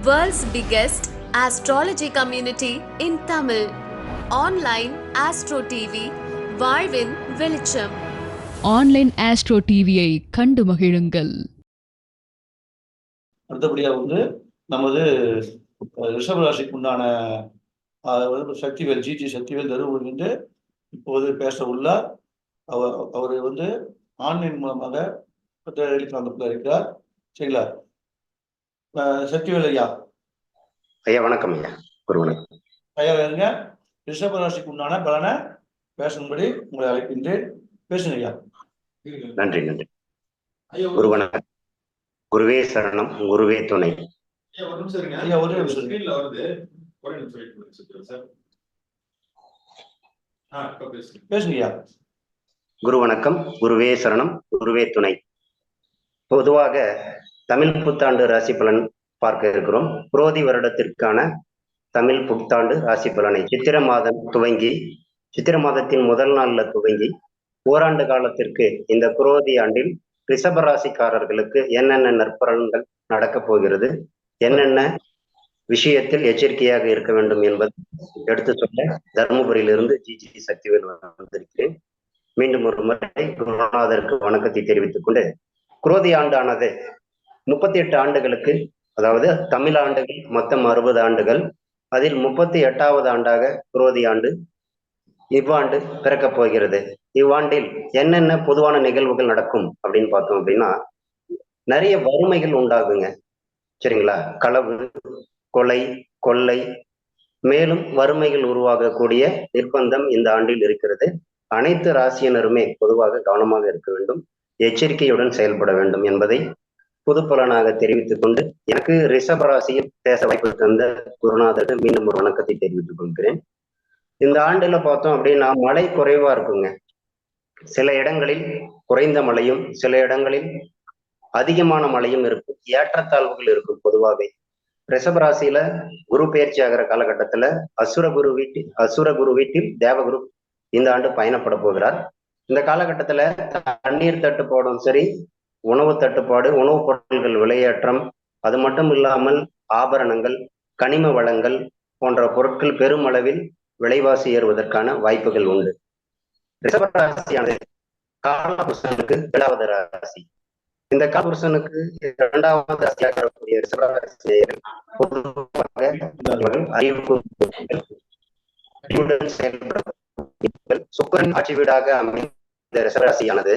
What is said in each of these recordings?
World's biggest astrology community in Tamil. Online Astro TV, வாழ்வின் வெளிச்சம் online astro டிவியை கண்டு மகிழுங்கள். அடுத்தபடியாக வந்து நமது ரிஷபராசிக்கு உண்டான சக்திவேல் ஜிடி சக்திவேல் தருமபுரி வந்து இப்போது பேச உள்ளார். அவர் அவர் வந்து ஆன்லைன் மூலமாக டெலிகிராமத்தில் இருக்கிறார். சரிங்களா? சக்திவேல் ஐயா ஐயா வணக்கம் ஐயா. ஒரு வணக்கம். தயாராக ரிஷபராசிக்கு உண்டான பலனை பேசும்படி உங்களை அழைக்கின்றேன். பேசுங்க ஐயா. நன்றி நன்றி. ஒரு வணக்கம் குருவே சரணம் குருவே துணை. ஐயா, ஒரு நிமிஷம் இருங்க. ஐயா, ஒரே நிமிஷம். ஸ்கிரீன்ல வருது. ஒரே நிமிஷம் wait பண்ணுங்க சுத்திரம் சார். ஆ, இப்ப பேசுங்க. பேசுங்க ஐயா. குரு வணக்கம் குருவே சரணம் குருவே துணை. பொதுவாக தமிழ் புத்தாண்டு ராசி பலன் பார்க்க இருக்கிறோம். புரோதி வருடத்திற்கான தமிழ் புத்தாண்டு ராசி பலனை. சித்திர மாதம் துவங்கி சித்திர மாதத்தின் முதல் நாள்ல துவங்கி ஓராண்டு காலத்திற்கு இந்த குரோதி ஆண்டில் ரிஷப ராசிக்காரர்களுக்கு என்னென்ன நற்பலன்கள் நடக்கப் போகிறது என்னென்ன விஷயத்தில் எச்சரிக்கையாக இருக்க வேண்டும் என்பது எடுத்து சொல்ல தருமபுரியிலிருந்து ஜி ஜி சக்திவேல் வந்திருக்கிறேன். மீண்டும் ஒரு முறை குருநாதருக்கு வணக்கத்தை தெரிவித்துக் கொண்டு குரோதி ஆண்டானது முப்பத்தி எட்டு ஆண்டுகளுக்கு அதாவது தமிழ் ஆண்டுகள் மொத்தம் அறுபது ஆண்டுகள். அதில் முப்பத்தி எட்டாவது ஆண்டாக குரோதி ஆண்டு இவ்வாண்டு பிறக்கப் போகிறது. இவ்வாண்டில் என்னென்ன பொதுவான நிகழ்வுகள் நடக்கும் அப்படின்னு பார்த்தோம் அப்படின்னா நிறைய வறுமைகள் உண்டாகுங்க. சரிங்களா? களவு கொலை கொள்ளை மேலும் வறுமைகள் உருவாகக்கூடிய நிர்பந்தம் இந்த ஆண்டில் இருக்கிறது. அனைத்து ராசியினருமே பொதுவாக கவனமாக இருக்க வேண்டும். எச்சரிக்கையுடன் செயல்பட வேண்டும் என்பதை புதுப்பலனாக பலனாக தெரிவித்துக் கொண்டு எனக்கு ரிஷப ராசியில் பேச வாய்ப்பு தந்த குருநாதருக்கு மீண்டும் ஒரு வணக்கத்தை தெரிவித்துக் கொள்கிறேன். இந்த ஆண்டுல பார்த்தோம் அப்படின்னா மழை குறைவா இருக்குங்க. சில இடங்களில் குறைந்த மழையும் சில இடங்களில் அதிகமான மழையும் இருக்கும். ஏற்றத்தாழ்வுகள் இருக்கும் பொதுவாகவே. ரிஷபராசியில குரு பயிற்சி ஆகிற காலகட்டத்துல அசுர குரு வீட்டில் அசுர குரு வீட்டில் தேவகுரு இந்த ஆண்டு பயணப்பட போகிறார். இந்த காலகட்டத்துல தண்ணீர் தட்டுப்பாடும் சரி உணவு தட்டுப்பாடு உணவுப் பொருட்கள் விலையேற்றம் அது மட்டும் இல்லாமல் ஆபரணங்கள் கனிம வளங்கள் போன்ற பொருட்கள் பெருமளவில் விலைவாசி ஏறுவதற்கான வாய்ப்புகள் உண்டு. ரிஷபராசியானது காலபுருஷனுக்கு ஏழாவது ராசி. இந்த காலபுருஷனுக்கு இரண்டாவது ராசியாக இருக்கக்கூடிய ரிஷபராசியர்கள் பொதுவாக இவர்கள் அறிவுக்கு சுக்கரன் ஆட்சி வீடாக அமைந்த ரிஷபராசியானது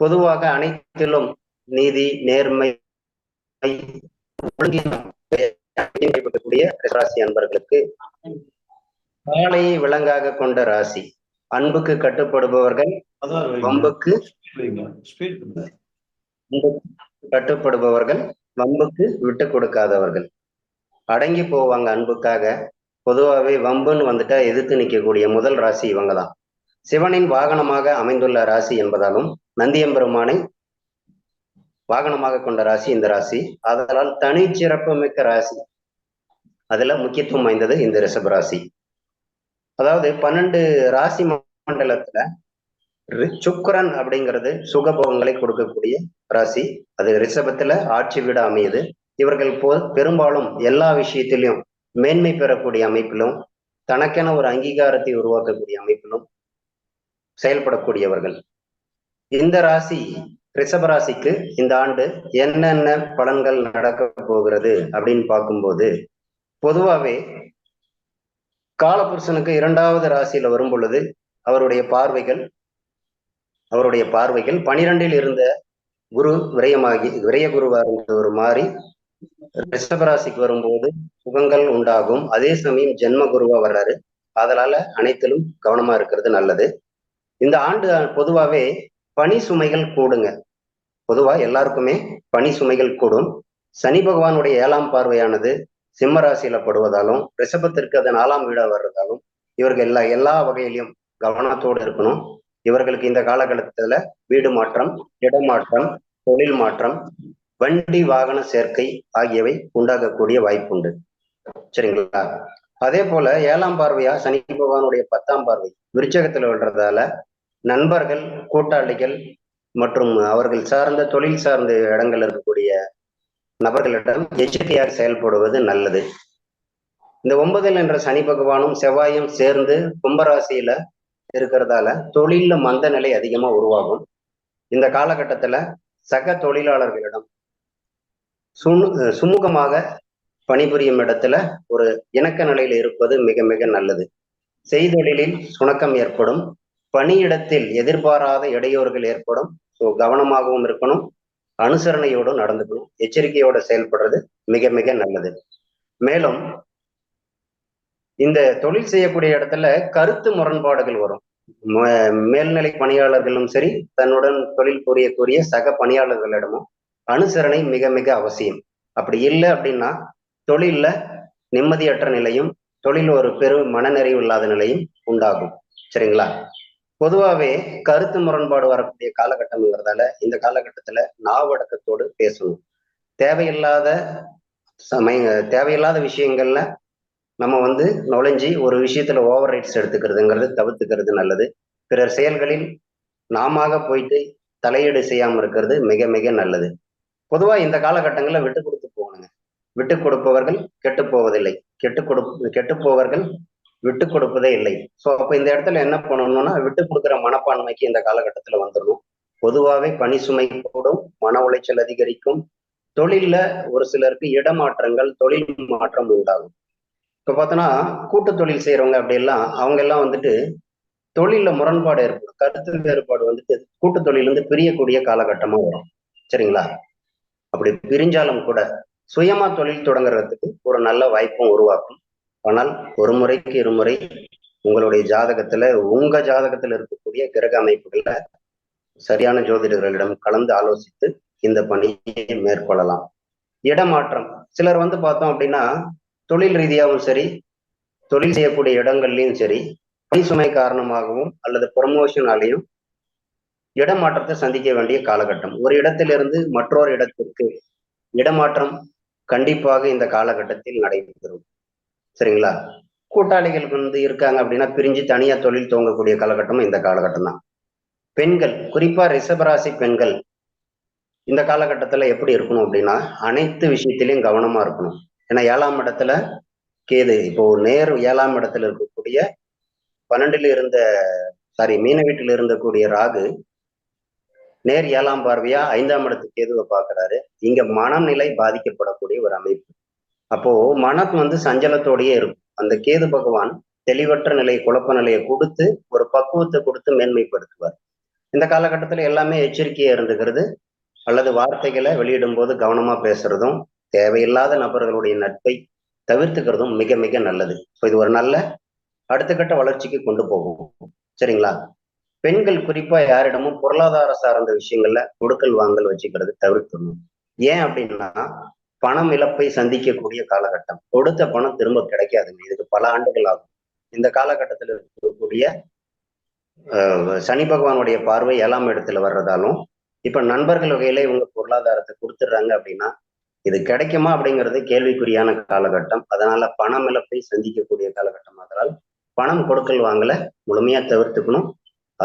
பொதுவாக அனைத்திலும் நீதி நேர்மை ஒழுங்கினம் ராசி அன்பர்களுக்கு காலையை விலங்காக கொண்ட ராசி. அன்புக்கு கட்டுப்படுபவர்கள் வம்புக்கு கட்டுப்படுபவர்கள் வம்புக்கு விட்டு கொடுக்காதவர்கள். அடங்கி போவாங்க அன்புக்காக. பொதுவாகவே வம்புன்னு வந்துட்டா எதிர்த்து நிற்கக்கூடிய முதல் ராசி இவங்க தான் சிவனின் வாகனமாக அமைந்துள்ள ராசி என்பதாலும் நந்தியம்பெருமானை வாகனமாக கொண்ட ராசி இந்த ராசி. அதனால் தனிச்சிறப்பு மிக்க ராசி. அதுல முக்கியத்துவம் வாய்ந்தது இந்த ரிஷப ராசி. அதாவது பன்னெண்டு ராசி மண்டலத்துல சுக்கரன் அப்படிங்கிறது சுகபோகங்களை கொடுக்கக்கூடிய ராசி. அது ரிஷபத்துல ஆட்சி வீடு அமையுது. இவர்கள் போ பெரும்பாலும் எல்லா விஷயத்திலையும் மேன்மை பெறக்கூடிய அமைப்பிலும் தனக்கென ஒரு அங்கீகாரத்தை உருவாக்கக்கூடிய அமைப்பிலும் செயல்படக்கூடியவர்கள். இந்த ராசி ரிஷப ராசிக்கு இந்த ஆண்டு என்னென்ன பலன்கள் நடக்க போகிறது அப்படின்னு பார்க்கும்போது பொதுவாகவே காலபுருஷனுக்கு இரண்டாவது ராசியில வரும் பொழுது அவருடைய பார்வைகள் அவருடைய பார்வைகள் பனிரெண்டில் இருந்த குரு விரயமாகி விரய குருவா இருந்தவர் மாறி ரிஷபராசிக்கு வரும்போது சுகங்கள் உண்டாகும். அதே சமயம் ஜென்ம குருவா வர்றாரு. அதனால அனைத்திலும் கவனமா இருக்கிறது நல்லது. இந்த ஆண்டு பொதுவாவே பனி சுமைகள் கூடுங்க. பொதுவா எல்லாருக்குமே பனி சுமைகள் கூடும். சனி பகவானுடைய ஏழாம் பார்வையானது சிம்ம ராசியில படுவதாலும் ரிஷபத்திற்கு அது நாலாம் வீடா வர்றதாலும் இவர்கள் எல்லா எல்லா வகையிலும் கவனத்தோடு இருக்கணும். இவர்களுக்கு இந்த காலகட்டத்துல வீடு மாற்றம் இடமாற்றம் தொழில் மாற்றம் வண்டி வாகன சேர்க்கை ஆகியவை உண்டாகக்கூடிய வாய்ப்புண்டு. சரிங்களா? அதே போல ஏழாம் பார்வையா சனி பகவானுடைய பத்தாம் பார்வை விருச்சகத்துல விழுறதால நண்பர்கள் கூட்டாளிகள் மற்றும் அவர்கள் சார்ந்த தொழில் சார்ந்த இடங்கள் இருக்கக்கூடிய நபர்களிடம் எச்சரிக்கையாக செயல்படுவது நல்லது. இந்த ஒன்பதில் என்ற சனி பகவானும் செவ்வாயும் சேர்ந்து கும்பராசியில இருக்கிறதால தொழில மந்த நிலை அதிகமா உருவாகும். இந்த காலகட்டத்துல சக தொழிலாளர்களிடம் சுமு சுமூகமாக பணிபுரியும் இடத்துல ஒரு இணக்க நிலையில் இருப்பது மிக மிக நல்லது. செய்தொழிலில் சுணக்கம் ஏற்படும். பணியிடத்தில் எதிர்பாராத இடையூறுகள் ஏற்படும். ஸோ கவனமாகவும் இருக்கணும். அனுசரணையோடும் நடந்துக்கணும். எச்சரிக்கையோட செயல்படுறது மிக மிக நல்லது. மேலும் இந்த தொழில் செய்யக்கூடிய இடத்துல கருத்து முரண்பாடுகள் வரும். மேல்நிலை பணியாளர்களும் சரி தன்னுடன் தொழில் புரியக்கூடிய சக பணியாளர்களிடமும் அனுசரணை மிக மிக அவசியம். அப்படி இல்லை அப்படின்னா தொழில்ல நிம்மதியற்ற நிலையும் தொழில் ஒரு பெரும் மனநிறைவு இல்லாத நிலையும் உண்டாகும். சரிங்களா? பொதுவாகவே கருத்து முரண்பாடு வரக்கூடிய காலகட்டம்ங்கிறதால இந்த காலகட்டத்துல நாவடக்கத்தோடு பேசணும். தேவையில்லாத சமய தேவையில்லாத விஷயங்கள்ல நம்ம வந்து நுழைஞ்சி ஒரு விஷயத்துல ஓவர் ரைட்ஸ் எடுத்துக்கிறதுங்கிறது தவிர்த்துக்கிறது நல்லது. பிறர் செயல்களில் நாம போயிட்டு தலையீடு செய்யாம இருக்கிறது மிக மிக நல்லது. பொதுவா இந்த காலகட்டங்களில் விட்டு கொடுத்து போகணுங்க. விட்டு கொடுப்பவர்கள் கெட்டு போவதில்லை. கெட்டு கொடு கெட்டு போவர்கள் விட்டு கொடுப்பதே இல்லை. ஸோ அப்போ இந்த இடத்துல என்ன பண்ணணும்னா விட்டு கொடுக்குற மனப்பான்மைக்கு இந்த காலகட்டத்தில் வந்துடணும். பொதுவாகவே பணி சுமை கூடும் மன உளைச்சல் அதிகரிக்கும். தொழில்ல ஒரு சிலருக்கு இடமாற்றங்கள் தொழில் மாற்றம் உண்டாகும். இப்போ பார்த்தோன்னா கூட்டு தொழில் செய்கிறவங்க அப்படியெல்லாம் அவங்க எல்லாம் வந்துட்டு தொழிலில் முரண்பாடு ஏற்படும். கருத்து வேறுபாடு வந்துட்டு கூட்டு தொழிலிருந்து பிரியக்கூடிய காலகட்டமா வரும். சரிங்களா? அப்படி பிரிஞ்சாலும் கூட சுயமா தொழில் தொடங்குறதுக்கு ஒரு நல்ல வாய்ப்பும் உருவாக்கும். ஆனால் ஒரு முறைக்கு இருமுறை உங்களுடைய ஜாதகத்துல உங்க ஜாதகத்துல இருக்கக்கூடிய கிரக அமைப்புகள்ல சரியான ஜோதிடர்களிடம் கலந்து ஆலோசித்து இந்த பணியை மேற்கொள்ளலாம். இடமாற்றம். சிலர் வந்து பார்த்தோம் அப்படின்னா தொழில் ரீதியாகவும் சரி தொழில் செய்யக்கூடிய இடங்கள்லயும் சரி பணி சுமை காரணமாகவும் அல்லது ப்ரொமோஷனாலையும் இடமாற்றத்தை சந்திக்க வேண்டிய காலகட்டம். ஒரு இடத்திலிருந்து மற்றொரு இடத்திற்கு. இடமாற்றம் கண்டிப்பாக இந்த காலகட்டத்தில் நடைபெறும். சரிங்களா? கூட்டாளிகள் வந்து இருக்காங்க அப்படின்னா பிரிஞ்சு தனியா தொழில் துவங்கக்கூடிய காலகட்டமும் இந்த காலகட்டம் தான் பெண்கள் குறிப்பா ரிஷபராசி பெண்கள் இந்த காலகட்டத்துல எப்படி இருக்கணும் அப்படின்னா அனைத்து விஷயத்திலையும் கவனமா இருக்கணும். ஏன்னா ஏழாம் இடத்துல கேது இப்போ நேர் ஏழாம் இடத்துல இருக்கக்கூடிய பன்னெண்டுல இருந்த சாரி மீன வீட்டில் இருந்தக்கூடிய ராகு நேர் ஏழாம் பார்வையா ஐந்தாம் இடத்துக்கு கேதுவை பார்க்கறாரு. இங்க மனநிலை பாதிக்கப்படக்கூடிய ஒரு அமைப்பு. அப்போ மனம் வந்து சஞ்சலத்தோடயே இருக்கும். அந்த கேது பகவான் தெளிவற்ற நிலை குழப்ப நிலையை கொடுத்து ஒரு பக்குவத்தை கொடுத்து மேன்மைப்படுத்துவார். இந்த காலகட்டத்துல எல்லாமே எச்சரிக்கையா இருந்துக்கிறது. அல்லது வார்த்தைகளை வெளியிடும் போது கவனமா பேசுறதும் தேவையில்லாத நபர்களுடைய நட்பை தவிர்த்துக்கிறதும் மிக மிக நல்லது. ஸோ இது ஒரு நல்ல அடுத்த கட்ட வளர்ச்சிக்கு கொண்டு போகும். சரிங்களா? பெண்கள் குறிப்பா யாரிடமும் பொருளாதார சார்ந்த விஷயங்கள்ல கொடுக்கல் வாங்கல் வச்சுக்கிறது தவிர்க்கணும். ஏன் அப்படின்னா பணம் இழப்பை சந்திக்கக்கூடிய காலகட்டம். கொடுத்த பணம் திரும்ப கிடைக்காதுங்க. இதுக்கு பல ஆண்டுகள் ஆகும். இந்த காலகட்டத்தில் இருக்கக்கூடிய சனி பகவானுடைய பார்வை ஏழாம் இடத்துல வர்றதாலும் இப்ப நண்பர்கள் வகையில இவங்க பொருளாதாரத்தை கொடுத்துட்றாங்க அப்படின்னா இது கிடைக்குமா அப்படிங்கிறது கேள்விக்குறியான காலகட்டம். அதனால பணம் இழப்பை சந்திக்கக்கூடிய காலகட்டம் அதனால் பணம் கொடுக்கல் வாங்கல முழுமையா தவிர்த்துக்கணும்.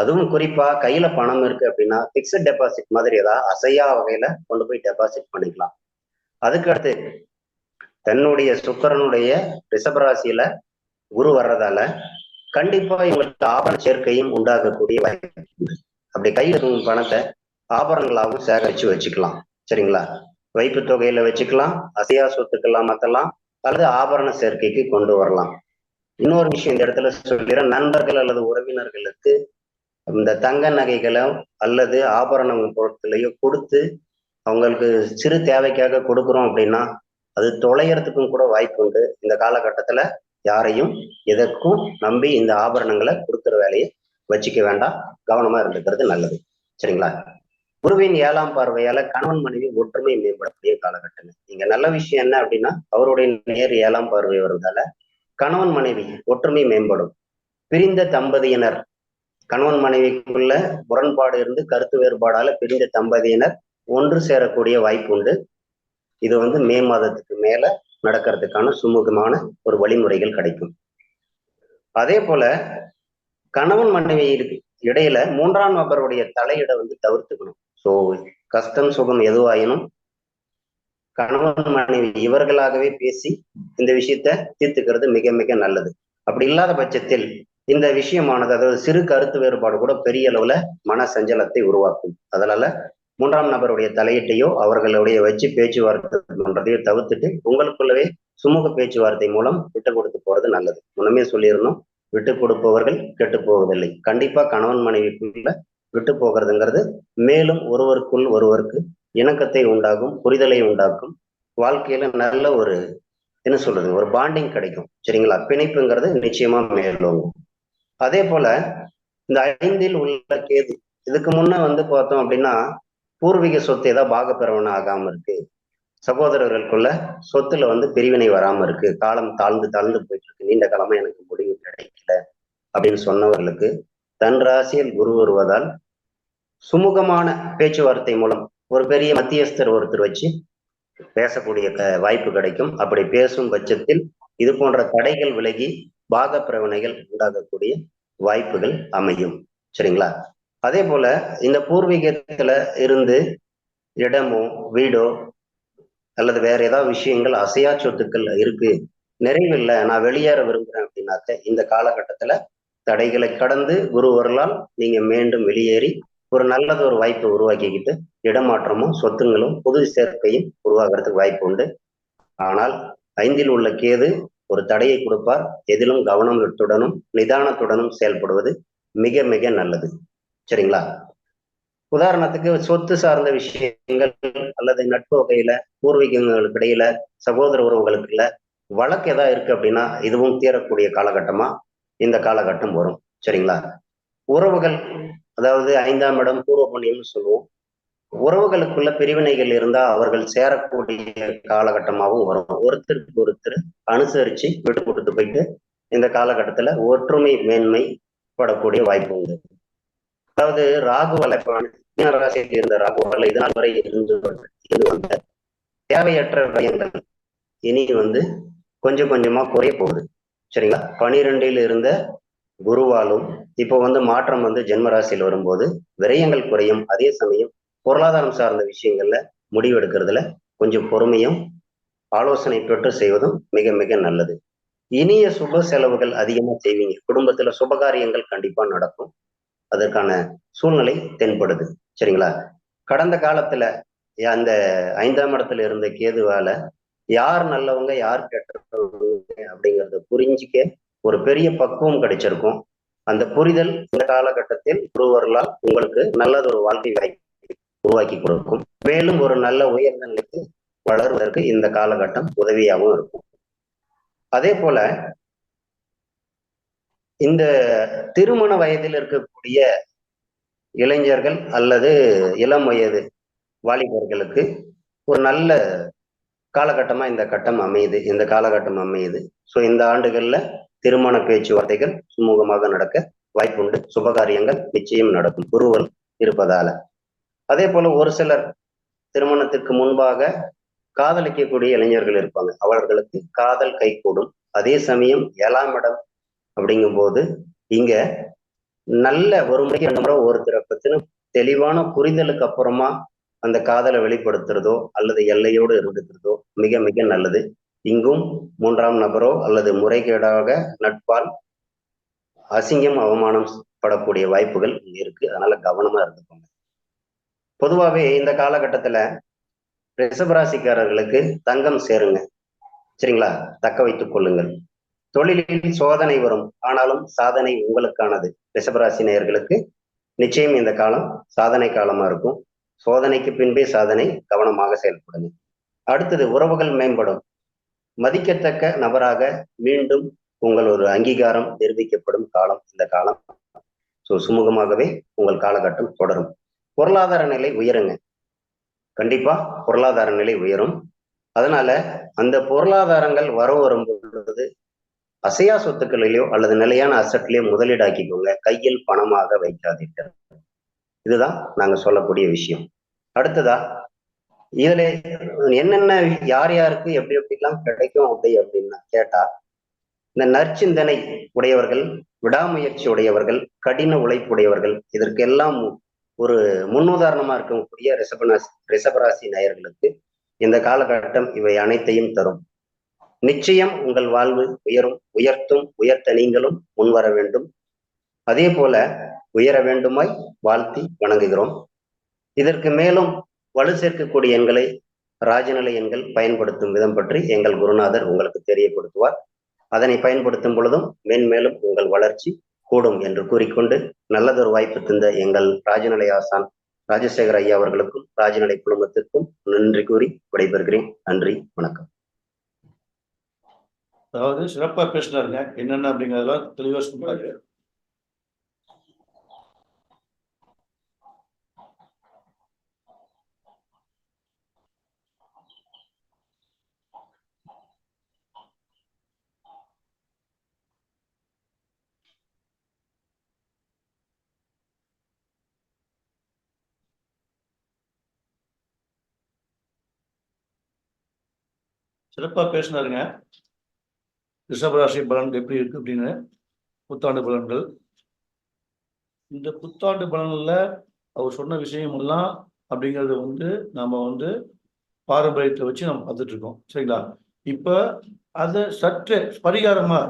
அதுவும் குறிப்பா கையில பணம் இருக்கு அப்படின்னா பிக்சட் டெபாசிட் மாதிரி ஏதாவது அசையா வகையில கொண்டு போய் டெபாசிட் பண்ணிக்கலாம். அதுக்கு அடுத்து தன்னுடைய சுக்கரனுடைய ரிஷபராசியில குரு வர்றதால கண்டிப்பா இவங்களுக்கு ஆபரண சேர்க்கையும் உண்டாகக்கூடிய வாய்ப்பு அப்படி கையில் இருக்கும் பணத்தை ஆபரணங்களாகவும் சேகரிச்சு வச்சுக்கலாம். சரிங்களா? வைப்பு தொகையில வச்சுக்கலாம் அசையா சொத்துக்கெல்லாம் மாத்தலாம் அல்லது ஆபரண சேர்க்கைக்கு கொண்டு வரலாம். இன்னொரு விஷயம் இந்த இடத்துல சொல்கிறேன் நண்பர்கள் அல்லது உறவினர்களுக்கு இந்த தங்க நகைகளோ அல்லது ஆபரணம் பொருட்களையோ கொடுத்து அவங்களுக்கு சிறு தேவைக்காக கொடுக்குறோம் அப்படின்னா அது தொலைகிறதுக்கும் கூட வாய்ப்பு உண்டு. இந்த காலகட்டத்துல யாரையும் எதற்கும் நம்பி இந்த ஆபரணங்களை கொடுக்குற வேலையை வச்சுக்க வேண்டாம். கவனமா இருந்துக்கிறது நல்லது. சரிங்களா? குருவின் ஏழாம் பார்வையால கணவன் மனைவி ஒற்றுமை மேம்படக்கூடிய காலகட்டம் இங்க நல்ல விஷயம் என்ன அப்படின்னா அவருடைய நேர் ஏழாம் பார்வை வருவதால கணவன் மனைவி ஒற்றுமை மேம்படும். பிரிந்த தம்பதியினர் கணவன் மனைவிக்குள்ள முரண்பாடு இருந்து கருத்து வேறுபாடால பிரிந்த தம்பதியினர் ஒன்று சேரக்கூடிய வாய்ப்பு உண்டு. இது வந்து மே மாதத்துக்கு மேல நடக்கிறதுக்கான சுமூகமான ஒரு வழிமுறைகள் கிடைக்கும். அதே போல கணவன் மனைவி இடையில மூன்றாம் நபருடைய தலையிட வந்து தவிர்த்துக்கணும். ஸோ கஷ்டம் சுகம் எதுவாயினும் கணவன் மனைவி இவர்களாகவே பேசி இந்த விஷயத்த தீர்த்துக்கிறது மிக மிக நல்லது. அப்படி இல்லாத பட்சத்தில் இந்த விஷயமானது அதாவது சிறு கருத்து வேறுபாடு கூட பெரிய அளவுல மன சஞ்சலத்தை உருவாக்கும். அதனால மூன்றாம் நபருடைய தலையீட்டையோ அவர்களுடைய வச்சு பேச்சுவார்த்தை பண்றதையோ தவிர்த்துட்டு உங்களுக்குள்ளவே சுமூக பேச்சுவார்த்தை மூலம் விட்டு கொடுத்து போறது நல்லது. முன்னமே சொல்லியிருந்தோம் விட்டு கொடுப்பவர்கள் கெட்டு போவதில்லை. கண்டிப்பா கணவன் மனைவிக்குள்ள விட்டு போகிறதுங்கிறது மேலும் ஒருவருக்குள் ஒருவருக்கு இணக்கத்தை உண்டாகும் புரிதலை உண்டாக்கும் வாழ்க்கையில நல்ல ஒரு என்ன சொல்றது ஒரு பாண்டிங் கிடைக்கும். சரிங்களா? பிணைப்புங்கிறது நிச்சயமா மேலோங்கும். அதே போல இந்த ஐந்தில் உள்ள கேது இதுக்கு முன்ன வந்து பார்த்தோம் அப்படின்னா பூர்வீக சொத்து ஏதாவது பாகப்பிரவணம் ஆகாம இருக்கு. சகோதரர்களுக்குள்ள சொத்துல வந்து பிரிவினை வராம இருக்கு. காலம் தாழ்ந்து தாழ்ந்து போயிட்டு இருக்கு. நீண்ட காலமா எனக்கு முடிவு கிடைக்கல அப்படின்னு சொன்னவர்களுக்கு தன் ராசியில் குரு வருவதால் சுமூகமான பேச்சுவார்த்தை மூலம் ஒரு பெரிய மத்தியஸ்தர் ஒருத்தர் வச்சு பேசக்கூடிய க- வாய்ப்பு கிடைக்கும். அப்படி பேசும் பட்சத்தில் இது போன்ற தடைகள் விலகி பாக பிரவணைகள் உண்டாகக்கூடிய வாய்ப்புகள் அமையும். சரிங்களா? அதே போல இந்த பூர்வீகத்துல இருந்து இடமோ வீடோ அல்லது வேற ஏதாவது விஷயங்கள் அசையா சொத்துக்கள் இருக்கு. நிறைவில்ல. நான் வெளியேற விரும்புறேன் அப்படின்னாக்க இந்த காலகட்டத்துல தடைகளை கடந்து குருவர்களால் நீங்க மீண்டும் வெளியேறி ஒரு நல்லது ஒரு வாய்ப்பை உருவாக்கிக்கிட்டு இடமாற்றமும் சொத்துங்களும் புது சேர்க்கையும் உருவாகிறதுக்கு வாய்ப்பு உண்டு. ஆனால் ஐந்தில் உள்ள கேது ஒரு தடையை கொடுப்பார். எதிலும் கவனத்துடனும் நிதானத்துடனும் செயல்படுவது மிக மிக நல்லது. சரிங்களா? உதாரணத்துக்கு சொத்து சார்ந்த விஷயங்கள் அல்லது நட்பு வகையில பூர்வீகங்களுக்கு இடையில சகோதர உறவுகளுக்குள்ள வழக்கு எதா இருக்கு அப்படின்னா இதுவும் தீரக்கூடிய காலகட்டமா? இந்த காலகட்டம் வரும். சரிங்களா? உறவுகள் அதாவது ஐந்தாம் இடம் பூர்வ புண்ணியம்னு சொல்லுவோம். உறவுகளுக்குள்ள பிரிவினைகள் இருந்தா அவர்கள் சேரக்கூடிய காலகட்டமாகவும் வரும். ஒருத்தருக்கு ஒருத்தர் அனுசரிச்சு விட்டு கொடுத்து போயிட்டு இந்த காலகட்டத்துல ஒற்றுமை மேன்மை படக்கூடிய வாய்ப்பு உண்டு. அதாவது ராகுவலை ராசியில் இருந்த ராகுவலை இதனால் வரை இருந்து இருந்து வந்த தேவையற்ற விரயங்கள் இனி வந்து கொஞ்சம் கொஞ்சமா குறைய போகுது. சரிங்களா? பனிரெண்டில் இருந்த குருவாலும் இப்போ வந்து மாற்றம் வந்து ஜென்மராசியில் வரும்போது விரயங்கள் குறையும். அதே சமயம் பொருளாதாரம் சார்ந்த விஷயங்கள்ல முடிவெடுக்கிறதுல கொஞ்சம் பொறுமையும் ஆலோசனை பெற்று செய்வதும் மிக மிக நல்லது. இனிய சுப செலவுகள் அதிகமா செய்வீங்க. குடும்பத்துல சுபகாரியங்கள் கண்டிப்பா நடக்கும். அதற்கான சூழ்நிலை தென்படுது. சரிங்களா? கடந்த காலத்துல அந்த ஐந்தாம் இடத்துல இருந்த கேதுவால யார் நல்லவங்க யார் கெட்டவங்க அப்படிங்கறத புரிஞ்சிக்க ஒரு பெரிய பக்குவம் கிடைச்சிருக்கும். அந்த புரிதல் இந்த காலகட்டத்தில் ஒருவர்களால் உங்களுக்கு நல்லது ஒரு வாழ்க்கை வாய்ப்பு உருவாக்கி கொடுக்கும். மேலும் ஒரு நல்ல உயர்ந்த நிலைக்கு வளர்வதற்கு இந்த காலகட்டம் உதவியாகவும் இருக்கும். அதே போல இந்த திருமண வயதில் இருக்கக்கூடிய இளைஞர்கள் அல்லது இளம் வயது வாலிபர்களுக்கு ஒரு நல்ல காலகட்டமா இந்த கட்டம் அமையுது. இந்த காலகட்டம் அமையுது. ஸோ இந்த ஆண்டுகளில் திருமண பேச்சுவார்த்தைகள் சுமூகமாக நடக்க வாய்ப்புண்டு. சுபகாரியங்கள் நிச்சயம் நடக்கும். குருவல் இருப்பதால. அதே போல ஒரு சிலர் திருமணத்திற்கு முன்பாக காதலிக்கக்கூடிய இளைஞர்கள் இருப்பாங்க. அவர்களுக்கு காதல் கைகூடும். அதே சமயம் ஏழாம் இடம் அப்படிங்கும்போது இங்க நல்ல ஒரு முறைக்கு ரெண்டு முறை ஒருத்தரை பத்தின தெளிவான புரிதலுக்கு அப்புறமா அந்த காதலை வெளிப்படுத்துறதோ அல்லது எல்லையோடு இருந்துக்கிறதோ மிக மிக நல்லது. இங்கும் மூன்றாம் நபரோ அல்லது முறைகேடாக நட்பால் அசிங்கம் அவமானம் படக்கூடிய வாய்ப்புகள் இருக்கு. அதனால கவனமா இருந்துக்கோங்க. பொதுவாகவே இந்த காலகட்டத்துல ரிசபராசிக்காரர்களுக்கு தங்கம் சேருங்க. சரிங்களா? தக்க வைத்துக் கொள்ளுங்கள். தொழிலில் சோதனை வரும். ஆனாலும் சாதனை உங்களுக்கானது. ரிஷபராசி நேயர்களுக்கு நிச்சயம் இந்த காலம் சாதனை காலமா இருக்கும். சோதனைக்கு பின்பே சாதனை கவனமாக செயல்படுங்க. அடுத்தது உறவுகள் மேம்படும். மதிக்கத்தக்க நபராக மீண்டும் உங்கள் ஒரு அங்கீகாரம் நிரூபிக்கப்படும் காலம் இந்த காலம். ஸோ சுமூகமாகவே உங்கள் காலகட்டம் தொடரும். பொருளாதார நிலை உயருங்க. கண்டிப்பா பொருளாதார நிலை உயரும். அதனால அந்த பொருளாதாரங்கள் வர வரும் பொழுது அசையா சொத்துக்களிலோ அல்லது நிலையான அசட்லையோ முதலீடாக்கிக்கோங்க. கையில் பணமாக வைக்காதீர்கள். இதுதான் நாங்க சொல்லக்கூடிய விஷயம். அடுத்ததா இதுல என்னென்ன யார் யாருக்கு எப்படி எப்படிலாம் கிடைக்கும் அப்படி அப்படின்னா கேட்டா இந்த நற்சிந்தனை உடையவர்கள் விடாமுயற்சி உடையவர்கள் கடின உழைப்புடையவர்கள் இதற்கெல்லாம் ஒரு முன்னுதாரணமா இருக்கக்கூடிய ரிஷபராசி ரிஷபராசி நேயர்களுக்கு இந்த காலகட்டம் இவை அனைத்தையும் தரும். நிச்சயம் உங்கள் வாழ்வு உயரும் உயர்த்தும் உயர்த்த நீங்களும் முன்வர வேண்டும். அதே போல உயர வேண்டுமாய் வாழ்த்தி வணங்குகிறோம். இதற்கு மேலும் வலு சேர்க்கக்கூடிய எண்களை ராஜநிலை எண்கள் பயன்படுத்தும் விதம் பற்றி எங்கள் குருநாதர் உங்களுக்கு தெரியப்படுத்துவார். அதனை பயன்படுத்தும் பொழுதும் மென்மேலும் உங்கள் வளர்ச்சி கூடும் என்று கூறிக்கொண்டு நல்லதொரு வாய்ப்பு தந்த எங்கள் ராஜநிலை ஆசான் ராஜசேகர் ஐயா அவர்களுக்கும் ராஜநிலை குழுமத்திற்கும் நன்றி கூறி விடைபெறுகிறேன். நன்றி வணக்கம். அதாவது சிறப்பா பேசினாருங்க. என்னென்ன அப்படிங்கறதெல்லாம் தெளிவா சொன்னாரு. சிறப்பா பேசினாருங்க. ரிஷபராசி பலன் எப்படி இருக்கு அப்படின்னு? புத்தாண்டு பலன்கள். இந்த புத்தாண்டு பலன்ல அவர் சொன்ன விஷயம் எல்லாம் வந்து நம்ம வந்து பாரம்பரியத்தை வச்சு நம்ம பார்த்துட்டு இருக்கோம் சரிங்களா? இப்ப அதை சற்றே பரிகாரமா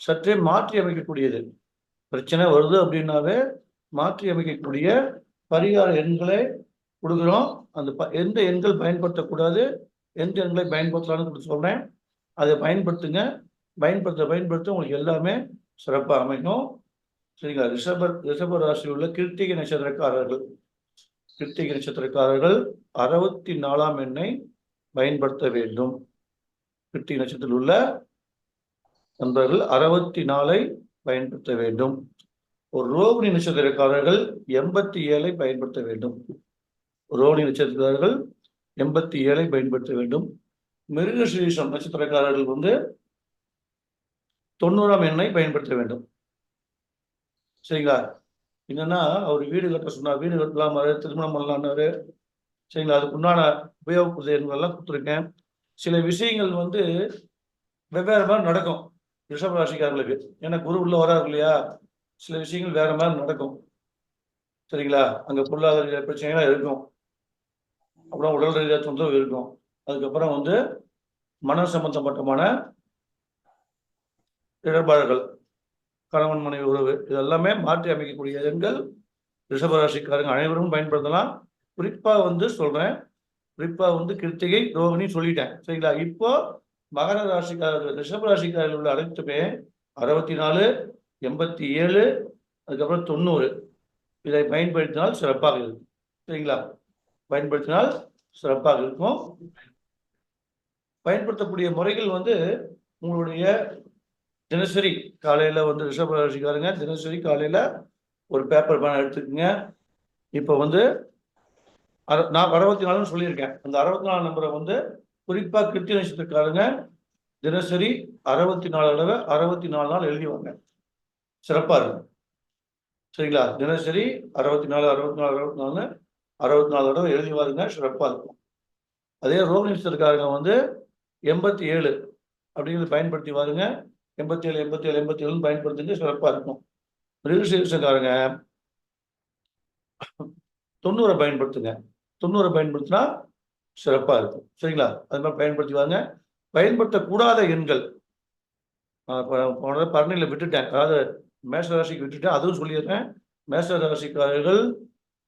சற்றே மாற்றி அமைக்கக்கூடியது. பிரச்சனை வருது அப்படின்னாவே மாற்றி அமைக்கக்கூடிய பரிகார எண்களை கொடுக்குறோம். அந்த ப எந்த எண்கள் பயன்படுத்தக்கூடாது எந்த எண்களை பயன்படுத்தலாம்னு கொடுத்து சொல்றேன். அதை பயன்படுத்துங்க. பயன்படுத்த பயன்படுத்த உங்களுக்கு எல்லாமே சிறப்பாக அமையும். சரிங்களா? ரிஷப ரிஷப ராசியில் உள்ள கிருத்திகை நட்சத்திரக்காரர்கள் கிருத்திகை நட்சத்திரக்காரர்கள் அறுபத்தி நாலாம் எண்ணை பயன்படுத்த வேண்டும். கிருத்திகை நட்சத்திரத்தில் உள்ள நண்பர்கள் அறுபத்தி நாலை பயன்படுத்த வேண்டும். ஒரு ரோகிணி நட்சத்திரக்காரர்கள் எண்பத்தி ஏழை பயன்படுத்த வேண்டும். ரோகிணி நட்சத்திரக்காரர்கள் எண்பத்தி ஏழை பயன்படுத்த வேண்டும். மிருகசீரிஷம் நட்சத்திரக்காரர்கள் வந்து தொண்ணூறாம் எண்ணை பயன்படுத்த வேண்டும். சரிங்களா? என்னன்னா அவர் வீடு கட்ட சொன்னார். வீடு கட்டலாம் திருமணம் பண்ணலான்னாரு. சரிங்களா? அதுக்கு உண்டான உபயோக கொடுத்துருக்கேன். சில விஷயங்கள் வந்து வெவ்வேறு மாதிரி நடக்கும் ரிஷப ராசிக்காரர்களுக்கு. ஏன்னா குரு உள்ள வராரு இல்லையா? சில விஷயங்கள் வேற மாதிரி நடக்கும். சரிங்களா? அங்க பொருளாதார பிரச்சனைகள் இருக்கும். அப்புறம் உடல் ரீதியாக தொந்தரவு இருக்கும். அதுக்கப்புறம் வந்து மன சம்பந்தப்பட்டமான இடர்பாடுகள் கணவன் மனைவி உறவு இதெல்லாமே மாற்றி அமைக்கக்கூடிய எண்கள் ரிஷபராசிக்காரங்க அனைவரும் பயன்படுத்தலாம். குறிப்பாக வந்து சொல்கிறேன் குறிப்பாக வந்து கிருத்திகை ரோகிணி சொல்லிட்டேன். சரிங்களா? இப்போ மகர ராசிக்காரர்கள் ரிஷப ராசிக்காரர்கள் உள்ள அனைத்துமே அறுபத்தி நாலு எண்பத்தி ஏழு அதுக்கப்புறம் தொண்ணூறு. இதை பயன்படுத்தினால் சிறப்பாக இருக்கும். சரிங்களா? பயன்படுத்தினால் சிறப்பாக இருக்கும். பயன்படுத்தக்கூடிய முறைகள் வந்து உங்களுடைய தினசரி காலையில வந்து ரிஷப ராசிக்காரங்க தினசரி காலையில ஒரு பேப்பர் பேன் எடுத்துக்கோங்க. இப்போ வந்து நான் அறுபத்தி நாலுன்னு சொல்லியிருக்கேன். அந்த அறுபத்தி நாலு நம்பரை வந்து குறிப்பா கிருத்தி நட்சத்திரக்காரங்க தினசரி அறுபத்தி நாலு தடவை அறுபத்தி நாலு நாள் எழுதிவாங்க சிறப்பா இருக்கும். சரிங்களா? தினசரி அறுபத்தி நாலு அறுபத்தி நாலு அறுபத்தி நாலு அறுபத்தி நாலு தடவை எழுதி வாருங்க சிறப்பா இருக்கும். அதே ரோகிணி நட்சத்திரக்காரங்க வந்து எண்பத்தி ஏழு அப்படிங்கிறது பயன்படுத்தி வாருங்க. எண்பத்தி ஏழு எண்பத்தி ஏழு எண்பத்தி ஏழுன்னு பயன்படுத்துங்க சிறப்பாக இருக்கும் மிருகசீரிஷக்காரங்க தொண்ணூறை பயன்படுத்துங்க. தொண்ணூறை பயன்படுத்தினா சிறப்பாக இருக்கும். சரிங்களா? அது மாதிரி பயன்படுத்தி வாங்க பயன்படுத்தக்கூடாத எண்கள். போன பரணியில் விட்டுட்டேன். அதாவது மேஷராசிக்கு விட்டுட்டேன். அதுவும் சொல்லிடுறேன். மேஷராசிக்காரர்கள்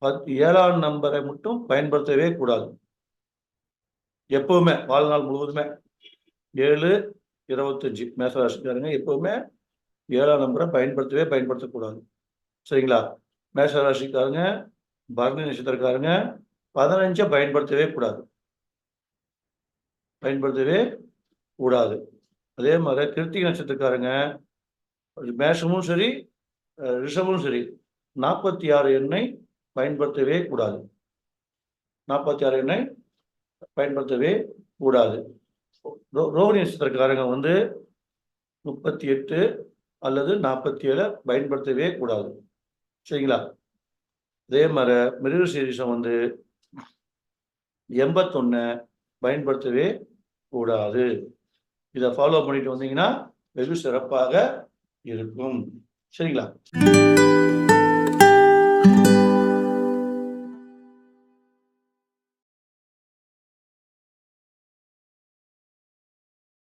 பத் ஏழாம் நம்பரை மட்டும் பயன்படுத்தவே கூடாது. எப்பவுமே வாழ்நாள் முழுவதுமே. ஏழு இருபத்தஞ்சி மேசராசிக்காரங்க எப்பவுமே ஏழாம் நம்பரை பயன்படுத்தவே பயன்படுத்தக்கூடாது. சரிங்களா? மேசராசிக்காரங்க பரணி நட்சத்திரக்காரங்க பதினஞ்சை பயன்படுத்தவே கூடாது. பயன்படுத்தவே கூடாது. அதே மாதிரி கிருத்திகை நட்சத்திரக்காரங்க மேஷமும் சரி ரிஷமும் சரி நாற்பத்தி ஆறு எண்ணெய் பயன்படுத்தவே கூடாது. நாற்பத்தி ஆறு எண்ணெய் பயன்படுத்தவே கூடாது. ரோகிணி நட்சத்திரக்காரங்க வந்து முப்பத்தி எட்டு அல்லது நாற்பத்தி ஏழை பயன்படுத்தவே கூடாது. சரிங்களா? அதே மாதிரி மிருகசீரிஷம் வந்து எண்பத்தொன்னு பயன்படுத்தவே கூடாது. இதை ஃபாலோ பண்ணிட்டு வந்தீங்கன்னா வெகு சிறப்பாக இருக்கும். சரிங்களா?